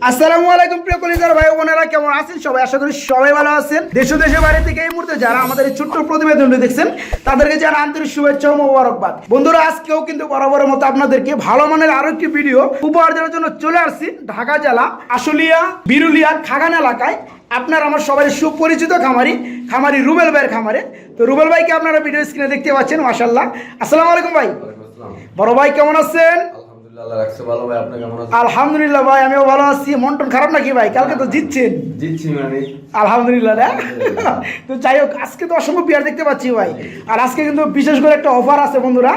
আসসালামু আলাইকুম ভাই কেমন আছেন? সবাই আশা করি সবাই ভালো আছেন। দেশ দেশের থেকে এই মুহূর্তে যারা আমাদের এই ছোট্ট দেখছেন, তাদেরকে যারা আন্তরিক ও বন্ধুরা, আজকেও কিন্তু মতো আপনাদেরকে ভালো মানের আরও একটি ভিডিও জন্য চলে ঢাকা জেলা আশুলিয়া বিরুলিয়া এলাকায়। আপনার আমার সবাই সুপরিচিত খামারি খামারি রুবেল ভাইয়ের খামারে। তো রুবেল ভাইকে আপনারা ভিডিও স্ক্রিনে দেখতে পাচ্ছেন মাসাল্লাহ আসসালামু আলাইকুম ভাই। বড় ভাই কেমন আছেন? আলহামদুলিল্লাহ ভাই আমিও ভালো আছি। মন টন খারাপ নাকি ভাই? কালকে তো জিতছেন। জিতছি মানে। আলহামদুলিল্লাহ না? তো যাই হোক আজকে তো অসংখ্য বিয়ার দেখতে পাচ্ছি ভাই। আর আজকে কিন্তু বিশেষ করে একটা অফার আছে বন্ধুরা।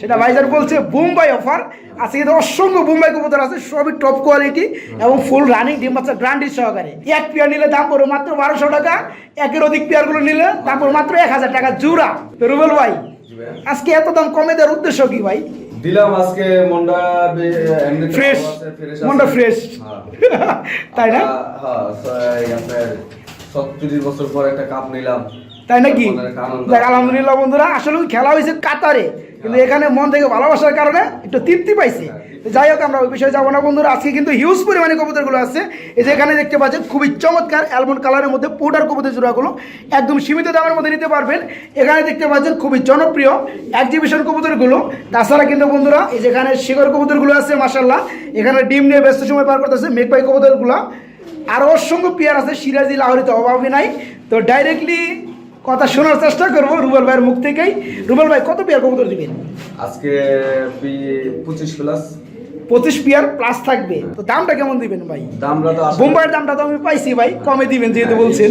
সেটা ভাইজার বলছে বুম্বাই অফার আজকে কিন্তু অসংখ্য বুম্বাই কবুতর আছে সবই টপ কোয়ালিটি এবং ফুল রানিং ডিম বাচ্চা গ্রান্ডি সহকারে। এক পেয়ার নিলে দাম পড়বে মাত্র বারোশো টাকা। একের অধিক পেয়ারগুলো নিলে দাম পড়বে মাত্র এক হাজার টাকা। জুড়া। তো রুবেল ভাই। আজকে এত দাম কমে দেওয়ার উদ্দেশ্য কি ভাই? দিলাম আজকে মনটা ফ্রেশ। মনটা ফ্রেশ হ্যাঁ। তাই না? হ্যাঁ আপনার ছত্রিশ বছর পর একটা কাপ নিলাম। তাই নাকি? দেখ আলহামদুলিল্লাহ বন্ধুরা আসলে খেলা হয়েছে কাতারে। কিন্তু এখানে মন থেকে ভালোবাসার কারণে একটু তৃপ্তি পাইছে। তো যাই হোক, আমরা ওই বিষয়ে যাব না, বন্ধুরা। আজকে কিন্তু হিউজ পরিমাণে কবুতরগুলো আছে। এই যে এখানে দেখতে পাচ্ছেন, খুবই চমৎকার অ্যালমন্ড কালারের মধ্যে পোটার কবুতর জোড়াগুলো। একদম সীমিত দামের মধ্যে নিতে পারবেন। এখানে দেখতে পাচ্ছেন, খুবই জনপ্রিয় এক্সিবিশন কবুতরগুলো। তাছাড়া কিন্তু বন্ধুরা, এই যেখানে শিকর কবুতরগুলো আছে মাসাল্লাহ এখানে ডিম নিয়ে ব্যস্ত সময় পার করতেছে মেঘপাই কবুতরগুলো। আর অসংখ্য পেয়ার আছে, সিরাজি লাহরিতে অভাবই নাই। তো ডাইরেক্টলি কথা শোনার চেষ্টা করব রুবেল ভাইয়ের মুখ থেকেই। রুবেল ভাই, কত পেয়ার কবুতর দিবেন? আজকে পঁচিশ প্লাস পঁচিশ পেয়ার প্লাস থাকবে। তো দামটা কেমন দিবেন ভাই? দামটা তো বোম্বাইয়ের দামটা তো আমি পাইছি ভাই কমে দিবেন যেহেতু হ্যাঁ, বলছেন।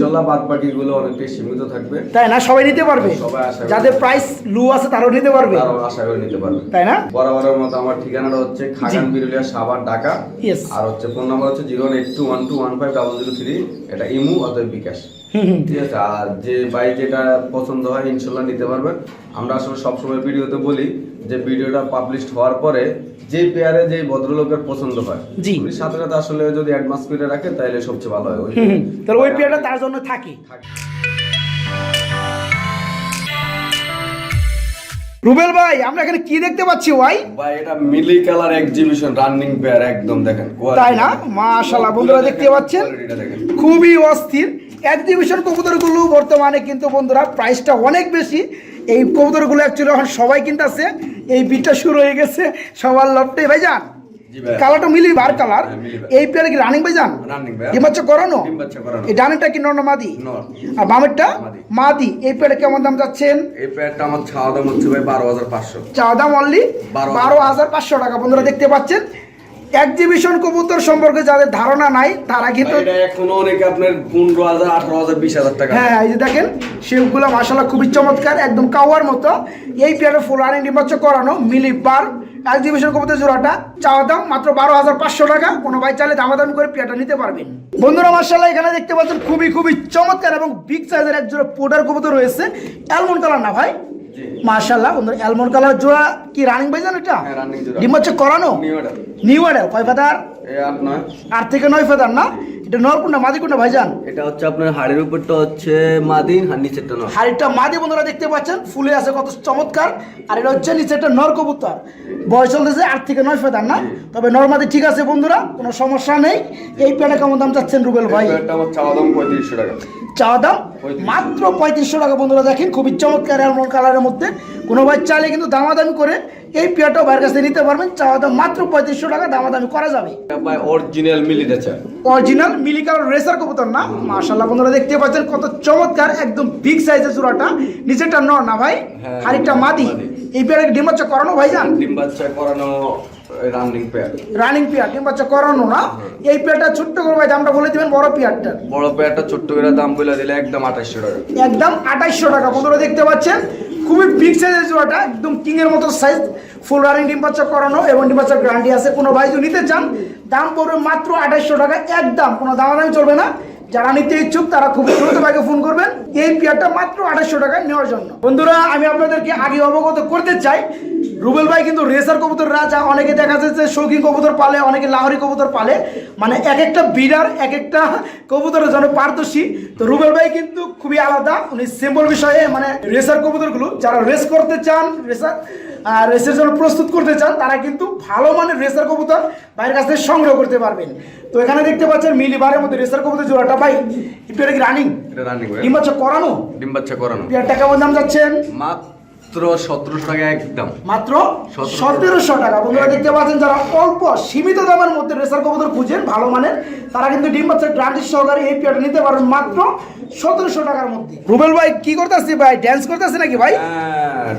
গুলো অনেকটাই সীমিত থাকবে। তাই না? সবাই নিতে পারবে। করি। যাদের প্রাইস লু আছে তারাও নিতে পারবে। তারও আশা করে নিতে পারবে। তাই না? বরাবরের মতো আমার ঠিকানাটা হচ্ছে খাগান। বিরুলিয়া সাভার ঢাকা. আর হচ্ছে ফোন নাম্বার হচ্ছে zero eight two one two one five double zero three এটা ইমু অথবা বিকাশ। ঠিক আছে? আর যে বাইক যেটা পছন্দ হয় ইনশাল্লাহ নিতে পারবেন। আমরা আসলে সবসময় ভিডিওতে বলি যে ভিডিওটা পাবলিশ হওয়ার পরে যে পেয়ারে যে ভদ্রলোকের পছন্দ হয় জি। সাথে সাথে আসলে যদি অ্যাডভান্স করে রাখে তাহলে সবচেয়ে ভালো হয়। তাহলে ওই পেয়ারটা তার জন্য থাকে। রুবেল ভাই আমরা এখানে কি দেখতে পাচ্ছি ভাই? ভাই এটা মিলি কালার এক্সিবিশন রানিং পেয়ার একদম দেখেন তাই না? মাশাআল্লাহ বন্ধুরা দেখতে পাচ্ছেন? খুবই অস্থির। এক্সিবিশন কবুতরগুলো বর্তমানে কিন্তু বন্ধুরা প্রাইসটা অনেক বেশি। এই কবুতরগুলো অ্যাকচুয়ালি এখন সবাই কিনতেছে। এই বিটটা শুরু হয়ে গেছে সবার লপটে ভাই যান। কালারটা মিলি বার কালার। হ্যাঁ, মিলি বার। এই পেয়ারে কি রানিং ভাই যান? Running ভাই। ডিম বাচ্চা করানো। এই ডানেরটা কি নন মাদি? আর বামেরটা? মাদি। এই পেয়ারে কেমন দাম যাচ্ছেন? এই পেয়ারটা আমার চাওয়া দাম হচ্ছে ভাই বারো হাজার পাঁচশো। চা দাম অনলি বারো হাজার পাঁচশো টাকা। বন্ধুরা দেখতে পাচ্ছেন এক্সিবিশন কবুতর সম্পর্কে যাদের ধারণা নাই তারা কিন্তু এখনও অনেকে আপনার পনেরো হাজার আঠারো হাজার বিশ হাজার টাকা। হ্যাঁ এই যে দেখেন সেগুলো মাসাল্লাহ খুবই চমৎকার একদম কাওয়ার মতো। এই পেয়ারে ফুল রানিং ডিম্বাচ্চ করানো মিলি বার এক্সিবিশন কবুতর জোড়াটা। চাওয়া দাম মাত্র বারো হাজার পাঁচশো টাকা কোনো ভাই চাইলে দামাদামি করে পেয়ারটা নিতে পারবেন। বন্ধুরা মাসাল্লাহ এখানে দেখতে পাচ্ছেন খুবই খুবই চমৎকার এবং বিগ সাইজের এক জোড়া পোডার কবুতর রয়েছে। অ্যালমন্ড কালার না ভাই? জি। মাশাল্লাহ বন্ধুরা অ্যালমন্ড কালার জোড়া কি রানিং বাইজান এটা? ডিম হচ্ছে করানো? নিউ অর্ডার নিউ অর্ডার কয় ফেদার আট থেকে নয় ফেদার না? এটা নর কোনটা মাদি কোনটা ভাইজান? এটা হচ্ছে আপনার হাড়ের উপরটা হচ্ছে মাদিন আর নিচেরটা নয় হাড়িটা মাদি বন্ধুরা দেখতে পাচ্ছেন ফুলে আছে কত চমৎকার। আর এটা হচ্ছে নিচে একটা নর কবুতর। বয়স চলতেছে আট থেকে নয় ফেদার না? তবে নর মাদি ঠিক আছে বন্ধুরা কোনো সমস্যা নেই। এই প্যাডে কেমন দাম চাচ্ছেন রুবেল ভাই? চাওয়া দাম পঁয়ত্রিশশো টাকা। চাওয়া দাম? মাত্র পঁয়ত্রিশশো টাকা বন্ধুরা দেখেন খুবই চমৎকার অ্যালমন্ড কালারের মধ্যে। কোনো ভাই চাইলে কিন্তু দামাদামি করে এই পেয়ারটাও ভাইয়ের কাছে নিতে পারবেন। চাওয়া দাম মাত্র পঁয়ত্রিশশো টাকা দামাদামি করা যাবে। ভাই অরিজিনাল মিলি অরিজিনাল মিলি কালার রেসার কবুতর না। মাশাআল্লাহ বন্ধুরা দেখতে পাচ্ছেন কত চমৎকার একদম বিগ সাইজের জোড়াটা নিচেরটা ন না ভাই হ্যাঁ, আরেকটা মাদি। মাদি। এই পেয়ারের ডিম বাচ্চা করানো ভাইজান? ডিম বাচ্চা করানো রানিং পেয়ার রানিং পেয়ার ডিম বাচ্চা করানো না। এই পেয়ারটা ছোট্ট করে ভাই দামটা বলে দিবেন বড় পেয়ারটার বড় পেয়ারটা ছোট্ট করে দাম বলে দিলে একদম আঠাশশো টাকা। একদম টাকা বন্ধুরা দেখতে পাচ্ছেন? খুবই বিগ সাইজের জোড়াটা একদম কিং মতো সাইজ ফুল রানিং ডিম বাচ্চা করানো এবং ডিম বাচ্চার গ্যারান্টি আছে। কোনো ভাই যদি নিতে চান দাম পড়বে মাত্র আঠাইশশো টাকা একদম কোনো দামাদামি চলবে না। যারা নিতে ইচ্ছুক, তারা খুব দ্রুত ভাইকে ফোন করবেন। এই পেয়ারটা মাত্র আঠাইশশো টাকায় নেওয়ার জন্য। বন্ধুরা, আমি আপনাদেরকে আগে অবগত করতে চাই, রুবেল ভাই কিন্তু রেসার কবুতর রাজা, অনেকে দেখা যাচ্ছে শৌখিন কবুতর পালে, অনেকে লাহরি কবুতর পালে। মানে এক একটা বিডার এক একটা কবুতরের জন্য পারদর্শী। তো রুবেল ভাই কিন্তু খুবই আলাদা, উনি সিম্বল বিষয়ে মানে রেসার কবুতরগুলো, যারা রেস করতে চান রেসার রেসের জন্য প্রস্তুত করতে চান তারা কিন্তু ভালো মানের রেসার কবুতর বাইরের কাছ থেকে সংগ্রহ করতে পারবেন। তো এখানে দেখতে পাচ্ছেন মিলিবারের মধ্যে রেসার কবুতর জোড়াটা। ভাই একটু এটা কি রানিং রানিং ডিম বাচ্চা করানো? ডিম বাচ্চা করানো। পেয়ারটা কেমন দাম যাচ্ছেন? মাত্র সতেরোশো টাকা একদম। মাত্র সতেরোশো। টাকা। বন্ধুরা দেখতে পাচ্ছেন যারা অল্প সীমিত দামের মধ্যে রেসার কবুতর খুঁজেন ভালো মানের তারা কিন্তু ডিম গ্রান্টির সহকারে এই পেয়ারটা নিতে পারবেন মাত্র সতেরোশো টাকার মধ্যে। রুবেল ভাই কি করতেছি ভাই? ড্যান্স করতেছে নাকি ভাই?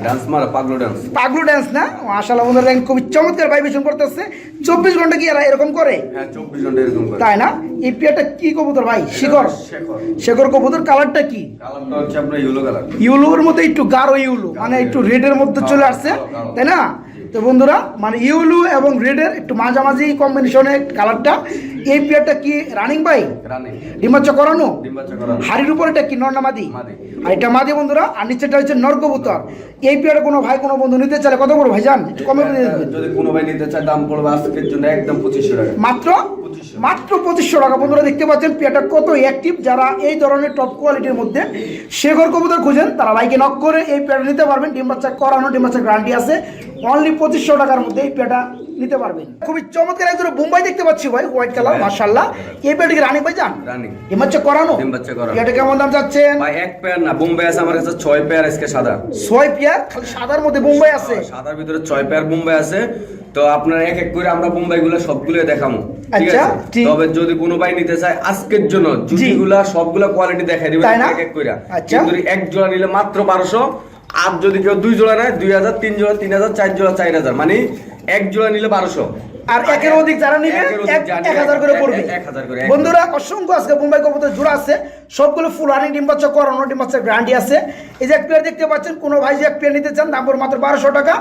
ডান্স মারা পাগলো ডান্স পাগলু ড্যান্স না? মাশাআল্লাহ বন্ধুরা দেখেন খুবই চমৎকার ভাইব্রেশন করতেছে। চব্বিশ ঘণ্টা কি এরা এরকম করে? হ্যাঁ চব্বিশ ঘণ্টা এরকম করে। তাই না? এই পেয়ারটা কি কবুতর ভাই? শেখর শেখর কবুতর কালারটা কি? কালারটা হচ্ছে আপনার ইয়েলো কালার ইউলোর মধ্যে একটু গাঢ় ইউলো মানে একটু রেডের মধ্যে চলে আসছে তাই না? তো বন্ধুরা মানে ইউলু এবং রেডের একটু মাঝামাঝি কম্বিনেশনের কালারটা এই পেয়ারটা কি রানিং বাই রানিং ডিমাচ্চা করানো? ডিম হাড়ির উপর এটা কি নর না মাদি। আর এটা মাদি বন্ধুরা আর নিচেটা হচ্ছে নর কবুতর এই পেয়ারে কোনো ভাই কোনো বন্ধু নিতে চাইলে কত বড় ভাই যান একটু কমে যদি কোনো ভাই নিতে চায় দাম পড়বে আজকের জন্য একদম পঁচিশশো টাকা। মাত্র? মাত্র পঁচিশশো টাকা। বন্ধুরা দেখতে পাচ্ছেন পেয়ারটা কত অ্যাক্টিভ যারা এই ধরনের টপ কোয়ালিটির মধ্যে শেখর কবুতর খুঁজেন তারা বাইকে নক করে এই পেয়ারটা নিতে পারবেন। ডিম বাচ্চা করানো ডিম বাচ্চা গ্যারান্টি আছে। অনলি পঁচিশশো টাকার মধ্যে এই পেয়ারটা নিতে পারবেন। খুবই চমৎকার একজন বোম্বাই দেখতে পাচ্ছি ভাই হোয়াইট কালার হ্যাঁ। মার্শাল্লাহ এই পেয়ারটা কি রানি ভাই যান রানিং। ডিম বাচ্চা করানো? ডিম বাচ্চা করানো। পেয়ারটা কেমন দাম চাচ্ছেন? ভাই এক পেয়ার না বোম্বে আছে আমার কাছে ছয় পেয়ার আজকে সাদা। ছয় পেয়ার? খালি সাদার মধ্যে বোম্বাই আছে। সাদার ভিতরে ছয় পেয়ার বোম্বে আছে। তো আপনার এক এক করে আমরা বোম্বাই গুলো সবগুলো দেখামো ঠিক আচ্ছা, আছে? তবে যদি কোনো ভাই নিতে চায় আজকের জন্য জুটিগুলা সবগুলা কোয়ালিটি দেখাই দিবেন এক এক করে। আচ্ছা। কিন্তু এক জোড়া নিলে মাত্র বারোশো। আর যদি কেউ দুই জোড়া নেয়, দুই হাজার, তিন জোড়া, তিন হাজার, চার জোড়া, চার হাজার মানে এক জোড়া নিলে বারোশো। আর একের অধিক যারা নিবে এক হাজার করে পড়বে। বন্ধুরা অসংখ্য আজকে কবুতর জোড়া আছে। সবগুলো করানো গ্যারান্টি আছে। এই যে এক পেয়ার দেখতে পাচ্ছেন কোনো ভাই যে এক পেয়ার নিতে চান দাম পড়বে মাত্র বারোশো টাকা।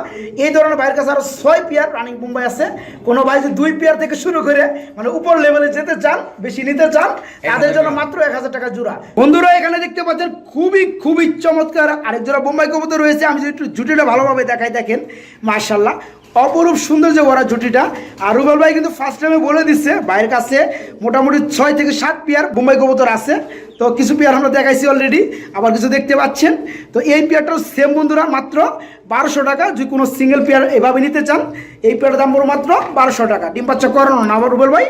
এই ধরনের ভাইয়ের কাছে আরও ছয় পেয়ার রানিং মুম্বাই আছে। কোনো ভাই যে দুই পেয়ার থেকে শুরু করে মানে উপর লেভেলে যেতে চান বেশি নিতে চান তাদের জন্য মাত্র এক হাজার টাকা জোড়া। বন্ধুরা এখানে দেখতে পাচ্ছেন খুবই খুবই চমৎকার আরেক জোড়া বোম্বাই কবুতর রয়েছে। আমি যদি একটু জুটিটা ভালোভাবে দেখাই দেখেন মার্শাল্লাহ অপরূপ সৌন্দর্য ওরা জুটিটা। আর রুবেল ভাই কিন্তু ফার্স্ট টাইমে বলে দিচ্ছে বাইরের কাছে মোটামুটি ছয় থেকে সাত পেয়ার বোম্বাই কবুতর আছে। তো কিছু পেয়ার আমরা দেখাইছি অলরেডি আবার কিছু দেখতে পাচ্ছেন। তো এই পেয়ারটাও সেম বন্ধুরা মাত্র বারোশো টাকা। যদি কোনো সিঙ্গেল পেয়ার এভাবে নিতে চান এই পেয়ারের দাম পড়বে মাত্র বারোশো টাকা। ডিম বাচ্চা করানো না আবার রুবেল ভাই?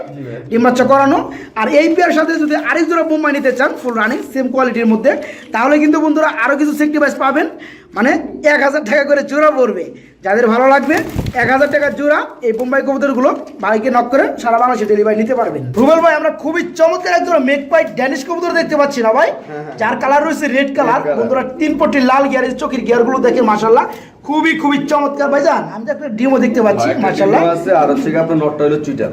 ডিম বাচ্চা করানো। আর এই পেয়ার সাথে যদি আরেক জোড়া বোম্বাই নিতে চান ফুল রানিং সেম কোয়ালিটির মধ্যে তাহলে কিন্তু বন্ধুরা আরও কিছু সেক্টিভাইজ পাবেন। মানে এক হাজার টাকা করে জোড়া পড়বে। যাদের ভালো লাগবে এক হাজার টাকার জোড়া এই বোম্বাই কবুতরগুলো বাইকে নক করে সারা বাংলাদেশে ডেলিভারি নিতে পারবেন। রুবেল ভাই আমরা খুবই চমৎকার একজন জোড়া মেক পাই ড্যানিশ কবুতর দেখতে পাচ্ছি না ভাই? যার কালার রয়েছে রেড কালার। বন্ধুরা তিন পট্টি লাল গিয়ারের চোখের গিয়ারগুলো দেখে মাশাল্লাহ খুবই খুবই চমৎকার ভাই জান। আমি তো একটা ডিমও দেখতে পাচ্ছি আছে আর হচ্ছে আপনার নটটা হলো চুইটার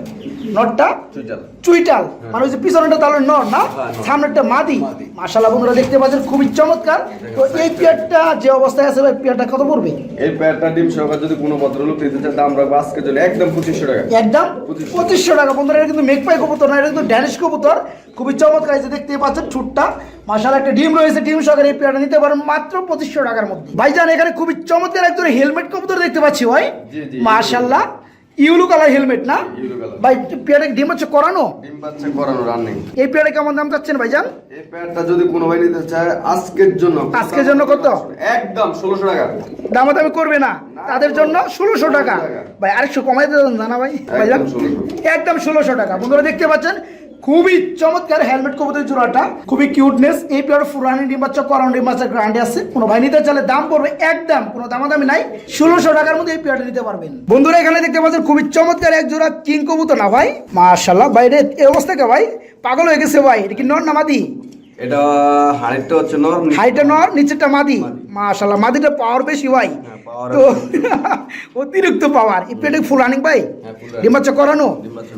নটটা চুইটার চুইটাল। মানে ওই যে পিছনেটা তাহলে নর না? হ্যাঁ, সামনেরটা মাদি। মাশাল্লাহ বন্ধুরা দেখতে পাচ্ছেন খুবই চমৎকার। তো এই পেয়ারটা যে অবস্থায় আছে ভাই পেয়ারটা কত পড়বে? এই প্যাডটা ডিম সহকারে যদি কোনো ভদ্রলোক নিতে চায় দাম রাখব আজকের জন্য একদম পঁচিশশো টাকা। একদম পঁচিশশো। পঁচিশশো টাকা। বন্ধুরা এটা কিন্তু মেঘপাই কবুতর না এটা কিন্তু ড্যানিশ কবুতর। খুবই চমৎকার এই যে দেখতে পাচ্ছেন ঠুটটা। মাসাল একটা ডিম রয়েছে ডিম সহকারে এই পেয়ারটা নিতে পারেন মাত্র পঁচিশশো টাকার মধ্যে। ভাইজান এখানে খুবই চমৎকার একজন হেলমেট কবুতর দেখতে পাচ্ছি ভাই। জি, জি। মাশাল্লাহ ইউলু কালার হেলমেট না? ভাই পেয়ারে ডিম হচ্ছে করানো? ডিম বাচ্চা করানো রানিং। এই পেয়ারে কেমন দাম চাচ্ছেন ভাইজান? এই পেয়ারটা যদি কোনো ভাই নিতে চায় আজকের জন্য আজকের জন্য কত? একদম ষোলোশো টাকা। দাম দামাদামি করবে না। তাদের জন্য ষোলোশো টাকা। ভাই আরেকশো কমাই দেন না ভাই। ভাইজান? 1600 একদম ষোলোশো টাকা। বন্ধুরা দেখতে পাচ্ছেন খুবই চমৎকার হেলমেট কবুতর জোড়াটা খুবই কিউটনেস এই পেয়ার ফুরানি ডিম বাচ্চা করানো ডিম বাচ্চা গ্রান্ডে আছে। কোনো ভাই নিতে চাইলে দাম পড়বে একদম কোনো দামাদামি নাই। ষোলোশো টাকার মধ্যে এই পেয়ারটা নিতে পারবেন। বন্ধুরা এখানে দেখতে পাচ্ছেন খুবই চমৎকার এক জোড়া কিং কবুতর না ভাই? মাশাল্লাহ বাইরে এই অবস্থা কে ভাই? পাগল হয়ে গেছে ভাই এটা কি নর না মাদি? এটা হাড়িটা হচ্ছে নর হাইটা নর নিচেরটা মাদি। মাশাল্লাহ মাদিটা পাওয়ার বেশি ভাই। হ্যাঁ, তো অতিরিক্ত পাওয়ার এই পেটে ফুল রানিং ভাই? হ্যাঁ, full ডিম বাচ্চা করানো।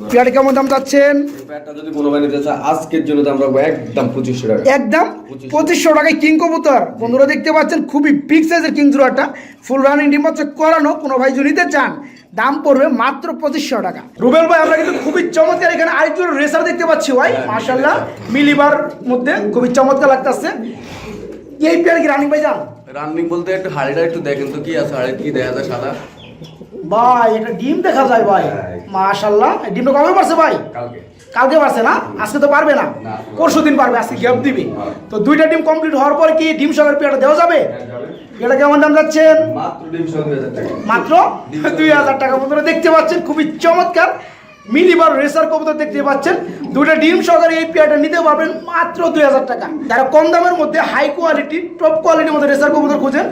পেয়ারে কেমন দাম চাচ্ছেন? এই যদি কোনো ভাই নিতে আজকের জন্য দাম রাখব একদম পঁচিশশো টাকা। একদম পঁচিশশো। টাকায় কিং কবুতর। বন্ধুরা দেখতে পাচ্ছেন খুবই বিগ সাইজের কিং জোড়াটা। ফুল রানিং ডিম বাচ্চা করানো কোনো ভাই যদি নিতে চান দাম পড়বে মাত্র পঁচিশশো টাকা। রুবেল ভাই আমরা কিন্তু খুবই চমৎকার এখানে আরেকজন রেসার দেখতে পাচ্ছি ভাই। মার্শাল্লাহ মিলিবার মধ্যে খুবই চমৎকার লাগতেছে। এই পেয়ার কি রানিং ভাই যান? রানিং বলতে একটু হাড়িটা একটু দেখেন তো কি আছে হাড়ি কি দেখা যায় সাদা? ভাই এটা ডিম দেখা যায় ভাই। হ্যাঁ। মাশাল্লাহ ডিমটা কবে পারছে ভাই? কালকে। কালকে পারছে না? আজকে তো পারবে না। পরশু দিন পারবে আজকে গ্যাপ দিবি। হ্যাঁ। তো দুইটা ডিম কমপ্লিট হওয়ার পরে কি ডিম সকের পেয়ারটা দেওয়া যাবে? এটা কেমন দাম যাচ্ছেন? মাত্র দুই হাজার টাকা। বন্ধুরা দেখতে পাচ্ছেন খুবই চমৎকার। মিনিবার রেসার কবুতর দেখতে পাচ্ছেন। দুটো ডিম সহকারে এই পেয়ারটা নিতে পারবেন মাত্র দুই হাজার টাকা। যারা কম দামের মধ্যে হাই কোয়ালিটি টপ কোয়ালিটির মধ্যে রেসার কবুতর খুঁজেন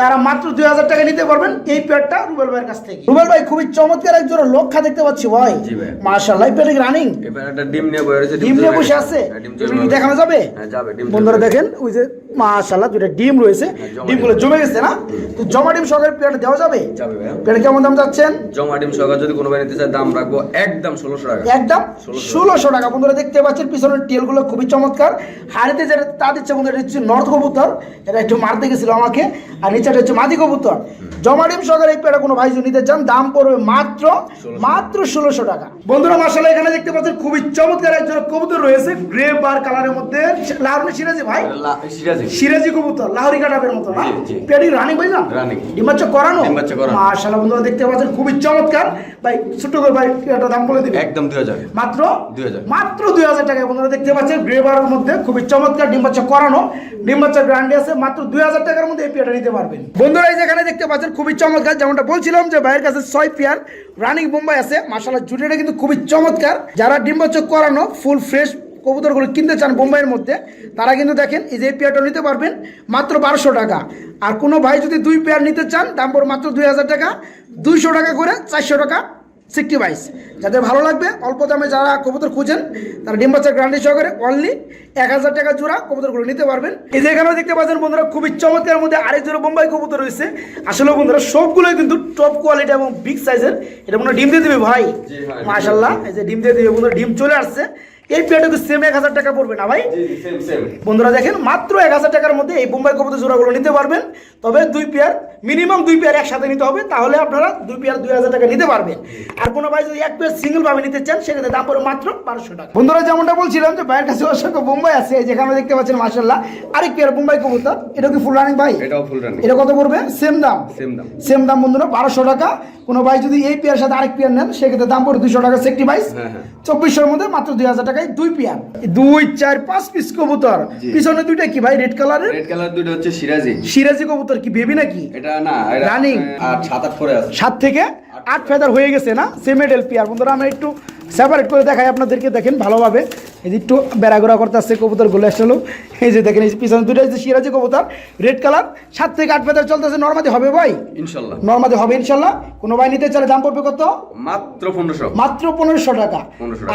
তারা মাত্র দুই হাজার টাকা নিতে পারবেন এই পেয়ারটা রুবেল ভাইয়ের কাছ থেকে। রুবেল ভাই খুবই চমৎকার একজন লক্ষা দেখতে পাচ্ছি ভাই। এই রানিং একটা ডিম নিয়ে বসে রয়েছে ডিম নিয়ে বসে আছে? হ্যাঁ, দেখানো যাবে? হ্যাঁ যাবে ডিম বন্ধুরা দেখেন ওই যে দুটো ডিম রয়েছে। হ্যাঁ, ডিমগুলো জমে গেছে না? তো জমা ডিম সহকারে পেয়ারটা দেওয়া যাবে? পেয়ারটা কেমন দাম যাচ্ছেন? জমা ডিম সহকার যদি কোনো ভাই নিতে চায় দাম রাখব একদম ষোলোশো টাকা। একদম 1600 ষোলোশো টাকা। বন্ধুরা দেখতে পাচ্ছেন পিছনের টেলগুলো খুবই চমৎকার। হাড়িতে যেটা তা দিচ্ছে বন্ধুরা এটা হচ্ছে নর্থ কবুতর। এটা একটু মারতে গেছিল আমাকে। আর নিচেটা হচ্ছে মাদি কবুতর। জমা ডিম সহকারে এই পেয়ারা কোনো ভাই নিতে চান দাম পড়বে মাত্র মাত্র ষোলোশো টাকা। বন্ধুরা মাসালা এখানে দেখতে পাচ্ছেন খুবই চমৎকার একজন কবুতর রয়েছে গ্রে বার কালারের মধ্যে। লাহরি সিরাজি ভাই? সিরাজি। সিরাজি কবুতর লাহরি কাটাবের মতো না। পেয়ারি রানিং ভাই না? Running। করানো? ডিম বাচ্চা করানো। মাশাআল্লাহ বন্ধুরা দেখতে পাচ্ছেন খুবই চমৎকার। ভাই ছোট্ট করে ভাই একটা দাম বলে দিবেন? একদম দুই হাজার। মাত্র? 2000 মাত্র দুই হাজার টাকা বন্ধুরা দেখতে পাচ্ছেন গ্রে বারের মধ্যে খুবই চমৎকার ডিম বাচ্চা করানো। ডিম বাচ্চা গ্রান্ডে আছে মাত্র দুই হাজার টাকার মধ্যে এই পেয়ারটা নিতে পারবেন বন্ধুরা, এই যেখানে দেখতে পাচ্ছেন, খুবই চমৎকার যেমনটা বলছিলাম যে ভাইয়ের কাছে ছয় পেয়ার, রানিং বোম্বাই আছে। মাসালা জুটিটা কিন্তু খুবই চমৎকার। যারা ডিম্বচক করানো, ফুল ফ্রেশ কবুতরগুলো কিনতে চান বোম্বাইয়ের মধ্যে, তারা কিন্তু দেখেন, এই যে পেয়ারটা নিতে পারবেন মাত্র বারোশো টাকা। আর কোনো ভাই যদি দুই পেয়ার নিতে চান, দাম পড়ে মাত্র দুই হাজার টাকা। দুইশো টাকা করে, চারশো টাকা সিক্সটি বাইশ। যাদের ভালো লাগবে অল্প দামে যারা কবুতর খুঁজেন তারা ডিম বাচ্চার গ্রান্ডি সহকারে অনলি এক হাজার টাকা জোড়া কবুতরগুলো নিতে পারবেন। এই যে এখানেও দেখতে পাচ্ছেন বন্ধুরা খুবই চমৎকার মধ্যে আরেক জোড়া বোম্বাই কবুতর রয়েছে। আসলে বন্ধুরা সবগুলোই কিন্তু টপ কোয়ালিটি এবং বিগ সাইজের এটা মনে ডিম দিয়ে দেবে ভাই? মাশাল্লাহ এই যে ডিম দিয়ে দেবে বন্ধুরা ডিম চলে আসছে। এই পেয়ারটা সেম এক হাজার টাকা পড়বে না ভাই? বন্ধুরা দেখেন মাত্র এক হাজার টাকার মধ্যে এই বোম্বাই কবুতর জোড়াগুলো নিতে পারবেন। তবে দুই পেয়ার মিনিমাম দুই পেয়ার একসাথে নিতে হবে তাহলে আপনারা দুই পেয়ার দুই হাজার টাকা নিতে পারবেন। আর কোনো ভাই যদি এক পেয়ার সিঙ্গেল ভাবে নিতে চান সেক্ষেত্রে দাম পড়ে মাত্র বারোশো টাকা। বন্ধুরা যেমনটা বলছিলাম যে ভাইয়ের কাছে অসংখ্য বোম্বাই আছে যেখানে দেখতে পাচ্ছেন মার্শাল্লাহ আরেক পেয়ার বোম্বাই কবুতর। এটা কি ফুল রানিং ভাই? এটাও ফুল রানি এটা কত পড়বে? সেম দাম। সেম দাম। সেম দাম বন্ধুরা বারোশো টাকা। কোনো ভাই যদি এই পেয়ার সাথে আরেক পেয়ার নেন সেক্ষেত্রে দাম পড়ে দুশো টাকা সেক্টি বাইস হ্যাঁ, হ্যাঁ। চব্বিশশোর মধ্যে মাত্র দুই হাজার দুই পেয়ার। দুই চার পাঁচ পিস কবুতর। পিছনে দুইটা কি ভাই রেড কালারের রেড কালার দুইটা হচ্ছে সিরাজি। সিরাজি কবুতর কি বেবি নাকি? এটা না এটা আর সাত আট করে আছে। সাত থেকে আট ফেদার হয়ে গেছে না? সেমেডেল পিয়ার। বন্ধুরা আমরা একটু সেপারেট করে দেখাই আপনাদেরকে দেখেন ভালোভাবে। এই যে একটু বেড়াঘোরা করতে আসছে কবুতরগুলো আসলে এই যে দেখেন এই যে পিছনে দুটো যে সিরাজি কবুতর রেড কালার সাত থেকে আট ফেদার চলতেছে নর্মাদি হবে ভাই? ইনশাল্লাহ। নর্মাদি হবে ইনশাল্লাহ। কোনো ভাই নিতে চাইলে দাম পড়বে কত? মাত্র পনেরোশো। মাত্র পনেরোশো টাকা।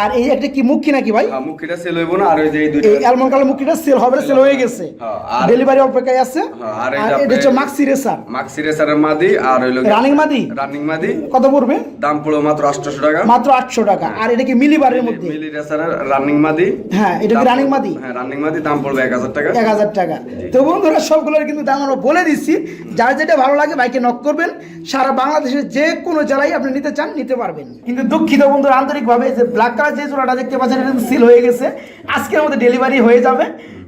আর এই একটা কি মুখী নাকি ভাই? মুখিটা সেল হইব না আর ওই যে এই অ্যালমন্ড কালার মুখিটা সেল হবে সেল হয়ে গেছে। হ্যাঁ, আর- ডেলিভারি অপেক্ষায় আছে। হ্যাঁ, আর এটা হচ্ছে মাক্সি রেসার মাক্সি রেসারের মাদি আর হইল Running মাদি? রানিং মাদি। কত পড়বে? দাম পড়বে মাত্র আটশোশো টাকা। মাত্র আটশো টাকা। আর এটা কি মিলিবারের মধ্যে? রানিং মাদি। হ্যাঁ, এটা কি running মাদি? হ্যাঁ রানিং মাদি দাম পড়বে এক হাজার টাকা। এক হাজার টাকা। তো বন্ধুরা সবগুলোর কিন্তু দাম আমরা বলে দিচ্ছি। যার যেটা ভালো লাগে ভাইকে নক করবেন। সারা বাংলাদেশের যে কোনো জেলায় আপনি নিতে চান নিতে পারবেন। কিন্তু দুঃখিত বন্ধুরা আন্তরিকভাবে যে ব্ল্যাক কালার যে জোড়াটা দেখতে পাচ্ছেন এটা সিল হয়ে গেছে। আজকের মধ্যে ডেলিভারি হয়ে যাবে।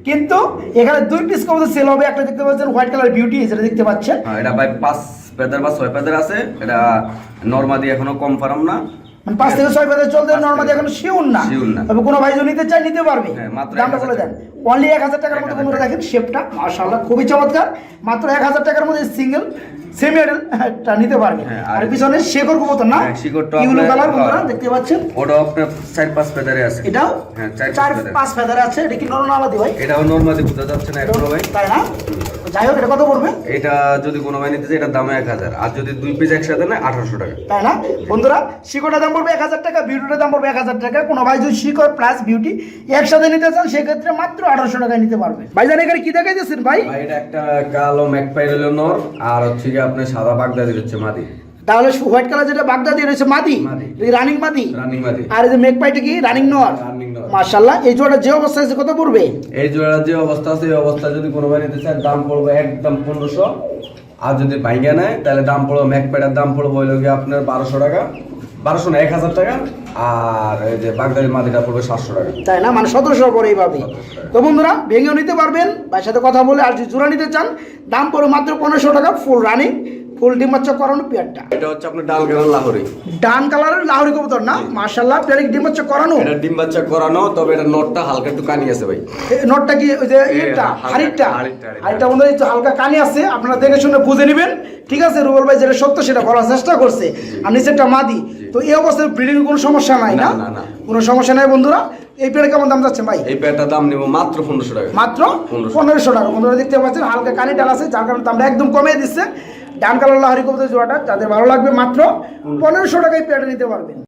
কিন্তু এখানে দুই পিস কমতে সেল হবে। একটা দেখতে পাচ্ছেন হোয়াইট কালার বিউটি যেটা দেখতে পাচ্ছেন। হ্যাঁ এটা ভাই পাঁচ পেদার বা ছয় পেদার আছে। এটা নর্মাদি এখনও কনফার্ম না। মানে পাঁচ থেকে ছয় বাজার চলতে নর্মালি এখন শিউর না। তবে কোনো ভাই নিতে চায় নিতে পারবে। হ্যাঁ, মাত্র দামটা 1000 বলে দেন। অনলি এক হাজার টাকার মধ্যে 1000 বন্ধুরা টাকা। দেখেন শেপটা মাশাআল্লাহ খুবই চমৎকার। মাত্র এক হাজার টাকার মধ্যে সিঙ্গেল সেমি টা নিতে পারবে। হ্যাঁ, আর পিছনে শেকড় কবুতর না? শিকড়টা ইউলো কালার বন্ধুরা। দেখতে পাচ্ছেন? ওটা আপনার চার পাঁচ পেদারে আছে। এটাও হ্যাঁ, চার পাঁচ পাঁচ আছে। এটা কি নরনালাদি ভাই? এটাও নর্মাদি বোঝা যাচ্ছে না এখনও ভাই। তাই না? যাই হোক এটা কত পড়বে? এটা যদি কোনো ভাই নিতে এটা এটার দাম এক হাজার। আর যদি দুই পিস একসাথে নেয় আঠারোশো টাকা। তাই না? বন্ধুরা শিকড়ের দাম পড়বে এক হাজার টাকা বিউটির দাম পড়বে এক হাজার টাকা। কোনো ভাই যদি শিকড় প্লাস বিউটি একসাথে নিতে চান সেক্ষেত্রে মাত্র আঠারোশো টাকায় নিতে পারবে। ভাইজান এখানে কি দেখাইতেছেন ভাই? ভাই এটা একটা কালো ম্যাকপাই হলো নর আর হচ্ছে কি আপনার সাদা বাগদাদি হচ্ছে মাদি। তাহলে হোয়াইট কালার যেটা বাগদাদি রয়েছে মাদি। রানিং মাদি। রানিং মাদি। আর এই যে মেক পাইটা কি? রানিং নর। মাশাআল্লাহ এই জোড়া যে অবস্থায় আছে কত পড়বে? এই জোড়ার যে অবস্থা আছে এই অবস্থা যদি কোনো ভাই নিতে চায় দাম পড়বে একদম পনেরোশো। আর যদি নেয় তাহলে দাম পড়বে ম্যাকপ্যাডের দাম পড়বে হইল গিয়ে আপনার বারোশো টাকা। বারোশো না এক হাজার টাকা। আর এই যে বাগদাদি মাদিটা পড়বে সাতশো টাকা। তাই না? মানে সতেরোশো পরে এইভাবে। তো বন্ধুরা ভেঙেও নিতে পারবেন সাথে কথা বলে আর যদি জোড়া নিতে চান দাম পড়বে মাত্র পনেরোশো টাকা ফুল রানিং ফুল ডিম বাচ্চা করানো পেয়ারটা। এটা হচ্ছে আপনার ডাল গানা লাহোরি। ডান কালারের লাহোরি কবুতর না? মার্শাল্লাহ পেয়ারে ডিম বাচ্চা করানো। এটা ডিম বাচ্চা করানো তবে এটা নটটা হালকা একটু কানি আছে ভাই। এই নটটা কি ওই যে হালকা- হাড়িটা হাড়িটা। হাড়িটা বন্ধু হালকা কানি আছে আপনারা দেখে শুনে বুঝে নেবেন। ঠিক আছে রুবেল ভাই যেটা সত্য সেটা বলার চেষ্টা করছে। আর নিচেরটা মাদি। তো এই অবস্থায় ব্রিডিং কোনো সমস্যা নাই না। কোনো সমস্যা নাই বন্ধুরা? এই পেয়ারে কেমন দাম যাচ্ছে ভাই? এই প্যাডটার দাম নেব মাত্র পনেরোশো টাকা। মাত্র পনেরোশো টাকা। বন্ধুরা দেখতে পাচ্ছেন হালকা কানি ডাল আছে যার কারণে দামটা একদম কমিয়ে দিচ্ছে। ডান কালার লাহারি কবুতর জোড়াটা তাদের ভালো লাগবে মাত্র পনেরোশো টাকায় পেয়ারটা নিতে পারবেন।